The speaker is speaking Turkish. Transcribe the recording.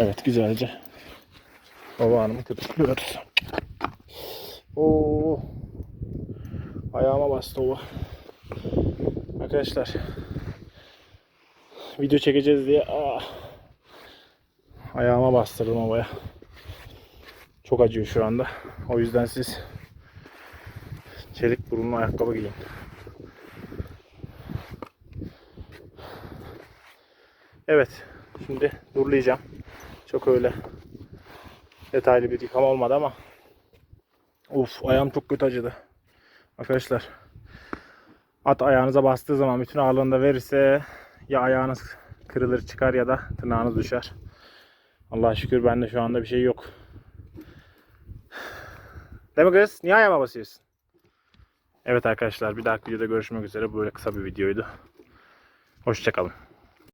Evet güzelce. Baba hanımı köpüklüyoruz. Oo. Ayağıma bastı o. Arkadaşlar. Video çekeceğiz diye ah, ayağıma bastırdım havaya. Çok acıyor şu anda. O yüzden siz çelik burunlu ayakkabı giyin. Evet. Şimdi durlayacağım. Çok öyle detaylı bir yıkama olmadı ama Uf ayağım çok kötü acıdı. Arkadaşlar at ayağınıza bastığı zaman bütün ağırlığını da verirse ya ayağınız kırılır çıkar ya da tırnağınız düşer. Allah'a şükür bende şu anda bir şey yok. Değil mi kız? Niye ayağıma basıyorsun? Evet arkadaşlar bir dahaki videoda görüşmek üzere. Böyle kısa bir videoydu. Hoşçakalın.